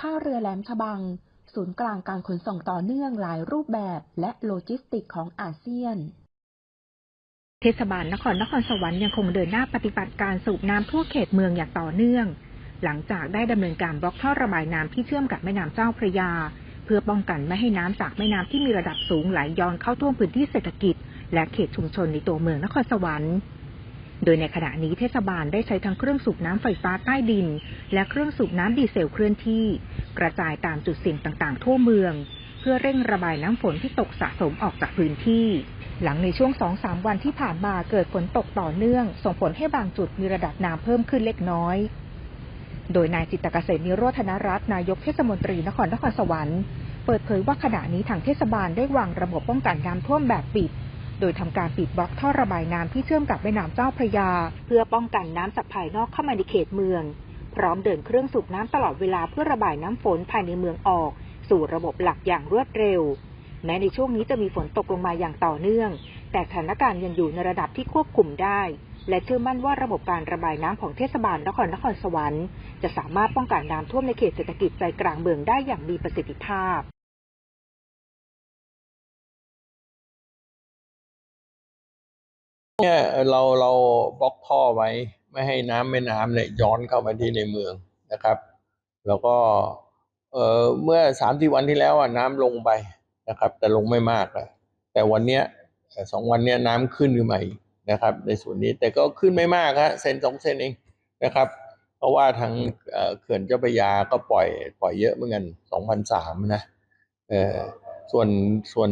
ท่าเรือแหลมฉบัง ศูนย์กลางการขนส่งต่อเนื่องหลายรูปแบบและโลจิสติกของอาเซียนเทศบาลนครนครสวรรค์ยังคงเดินหน้าปฏิบัติการสูบน้ำทั่วเขตเมืองอย่างต่อเนื่อง หลังจากได้ดำเนินการบล็อกท่อระบายน้ำที่เชื่อมกับแม่น้ำเจ้าพระยา เพื่อป้องกันไม่ให้น้ำจากแม่น้ำที่มีระดับสูงไหลย้อนเข้าท่วมพื้นที่เศรษฐกิจ และเขตชุมชนในตัวเมืองนครสวรรค์ โดยในขณะนี้เทศบาลได้ใช้ทั้งเครื่องสูบน้ำไฟฟ้าใต้ดิน และเครื่องสูบน้ำดีเซลเคลื่อนที่ กระจายตามจุดเสี่ยงต่างๆ ทั่วเมือง เพื่อเร่งระบายน้ำฝนที่ตกสะสมออกจากพื้นที่ หลังในช่วง 2-3 วันที่ผ่านมาเกิดฝนตกต่อเนื่อง ส่งผลให้บางจุดมีระดับน้ำเพิ่มขึ้นเล็กน้อย โดยนายจิตรเกษมนิโรธนรัตน์นายกเทศมนตรีนครนครสวรรค์เปิดเผยว่าขณะนี้ทางเทศบาลได้วางระบบป้องกันน้ำท่วมแบบปิด โดยทำการปิดบล็อกท่อระบายน้ำที่เชื่อมกับแม่น้ำเจ้าพระยา เพื่อป้องกันน้ำจากภายนอกเข้ามาในเขตเมือง พร้อมเดินเครื่องสูบน้ำตลอดเวลาเพื่อระบายน้ำฝนภายในเมืองออก สู่ระบบหลักอย่างรวดเร็ว แม้ในช่วงนี้จะมีฝนตกลงมาอย่างต่อเนื่อง แต่สถานการณ์ยังอยู่ในระดับที่ควบคุมได้ และเชื่อมั่นว่าระบบการระบายน้ำของเทศบาลนครนครสวรรค์ จะสามารถป้องกันน้ำท่วมในเขตเศรษฐกิจใจกลางเมืองได้อย่างมีประสิทธิภาพ เนี่ยเราเราบล็อกท่อไว้ไม่ให้น้ำแม่น้ำเนี่ยย้อนเข้ามาที่ในเมืองนะครับ แล้วก็เอ่อเมื่อสามที่วันที่แล้วอะน้ำลงไปนะครับ แต่ลงไม่มากนะแต่วันเนี้ยสองวันเนี้ยน้ำขึ้นขึ้นมาอีกนะครับ ในส่วนนี้แต่ก็ขึ้นไม่มากฮะเซนสองเซนเองนะครับ เพราะว่าทางเขื่อนเจ้าพระยาก็ปล่อยปล่อยเยอะเหมือนกันสองพันสามนะเออส่วนส่วน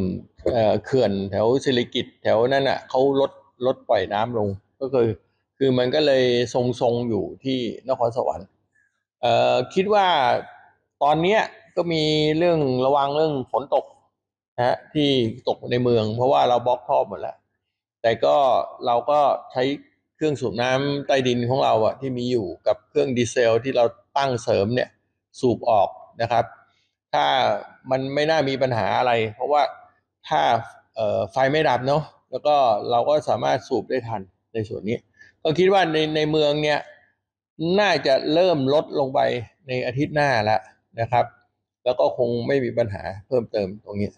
เอ่อเขื่อนแถวศิริกิตแถวนั้นอะเขาลด ลดปล่อยน้ำลงก็คือ คือมันก็เลยทรงๆอยู่ที่นครสวรรค์เอ่อคิดว่าตอนเนี้ยก็มีเรื่องระวังเรื่องฝนตกนะฮะที่ตกในเมือง เพราะว่าเราบล็อกท่อหมดแล้ว แต่ก็เราก็ใช้เครื่องสูบน้ำใต้ดินของเราอะที่มีอยู่กับเครื่องดีเซลที่เราตั้งเสริมเนี่ยสูบออกนะครับ ถ้ามันไม่น่ามีปัญหาอะไร เพราะว่าถ้าไฟไม่ดับเนาะ แล้วก็เราก็สามารถสูบได้ทันในส่วนนี้ ก็คิดว่าในในเมืองเนี่ยน่าจะเริ่มลดลงไปในอาทิตย์หน้าแล้วนะครับ แล้วก็คงไม่มีปัญหาเพิ่มเติมตรงนี้